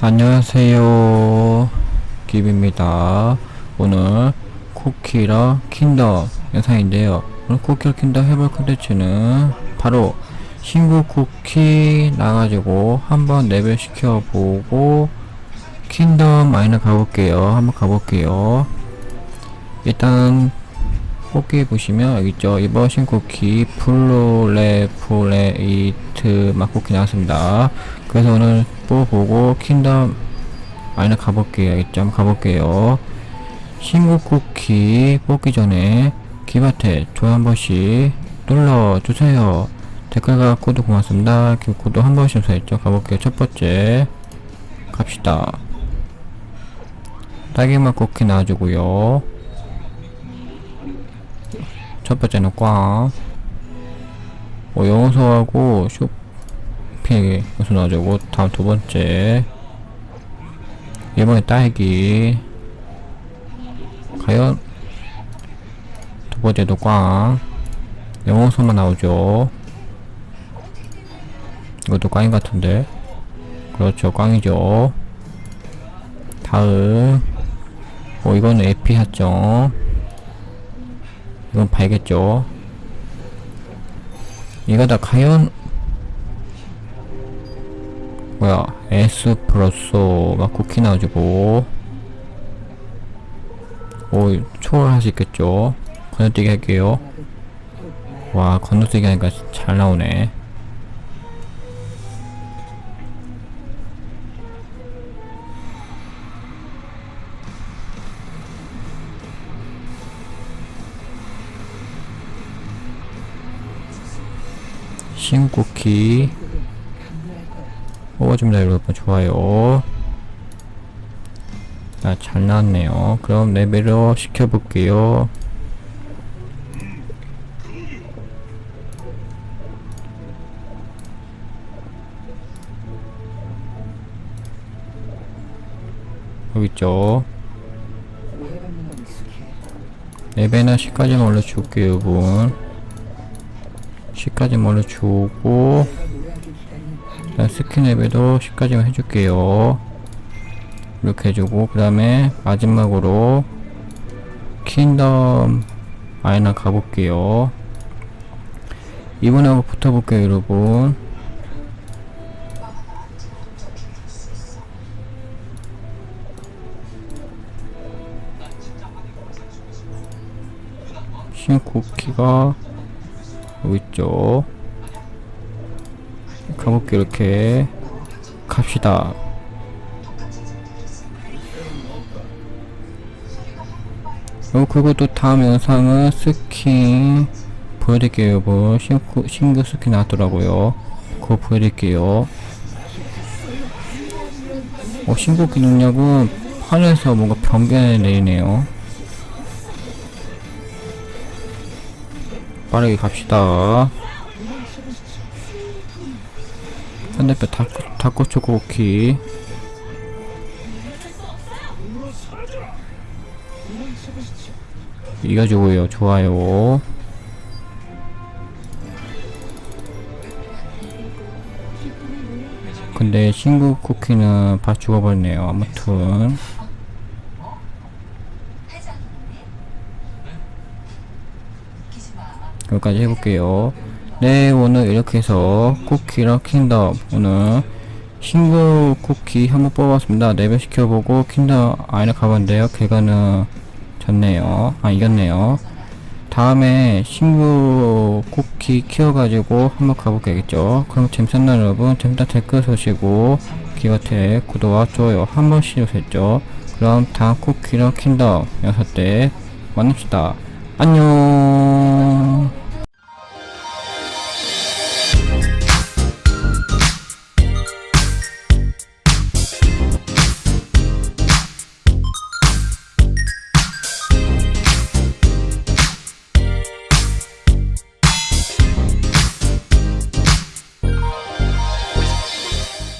안녕하세요. 기비입니다. 오늘 쿠키랑 킨더 영상인데요. 오늘 쿠키랑 킨더 해볼 컨텐츠는 바로 신규 쿠키 나가지고 한번 레벨 시켜보고 킨덤 마이너 가볼게요. 한번 가볼게요. 일단 쿠키 보시면 여기 있죠. 이번 신쿠키 플로레플레이트 막 쿠키 나왔습니다. 그래서 오늘 뽑아보고 킨덤 마이너 가볼게요. 알겠죠. 한번 가볼게요. 신곡 쿠키 뽑기 전에 기바테 좋아요 한 번씩 눌러주세요. 댓글과 구독 고맙습니다. 그 구독 한 번씩 써있죠 가볼게요. 첫 번째 갑시다. 딸기맛 쿠키 놔주고요 첫 번째는 꽝 어, 영소하고 쇼핑 요소 놔주고 다음 두 번째. 이번에 딸기. 과연 두 번째도 꽝 영어소만 나오죠. 이것도 꽝인 같은데. 그렇죠 꽝이죠. 다음. 어 이거는 에피 합정 이건 봐야겠죠? 이거 다 과연 뭐야 막 쿠키 나와주고. 오 초월할 수 있겠죠? 건너뛰기 할게요. 와 건너뛰기 하니까 잘 나오네 신쿠키 뽑아줍니다 여러분 좋아요. 아, 잘 나왔네요. 그럼 레벨업 시켜볼게요. 여기 있죠? 레벨은 10까지만 올려줄게요 여러분 10까지만 올려주고 일단 스킨 레벨도 10까지만 해줄게요. 이렇게 해주고 그 다음에 마지막으로 킹덤 아이나 가볼게요. 이번에 한번 붙어볼게요 여러분. 신쿠키가 여기 있죠. 가볼게요 이렇게 갑시다. 어, 그리고 또 다음 영상은 스킨 보여드릴게요 여러분 신구, 신규 스킨 나왔더라고요. 그거 보여드릴게요. 어, 신고 기 능력은 판에서 뭔가 변변을 내리네요 빠르게 갑시다. 상대편 닭, 닭꼬초코키. 이가지고요. 좋아요. 근데 신구 쿠키는 다 죽어버렸네요. 아무튼 여기까지 해볼게요. 네 오늘 이렇게 해서 쿠키랑 킹덤. 오늘 신구 쿠키 한번 뽑았습니다. 레벨 시켜보고 킹덤 아이를 가봤는데요. 걔가는 졌네요. 아 이겼네요. 다음에 신구 쿠키 키워가지고 한번 가볼게겠죠? 그럼 재밌었나 여러분? 재밌다. 댓글 서시고 기가테 구독과 좋아요 한 번씩 해주셨죠? 그럼 다음 쿠키랑 킹덤 대 만납시다. 안녕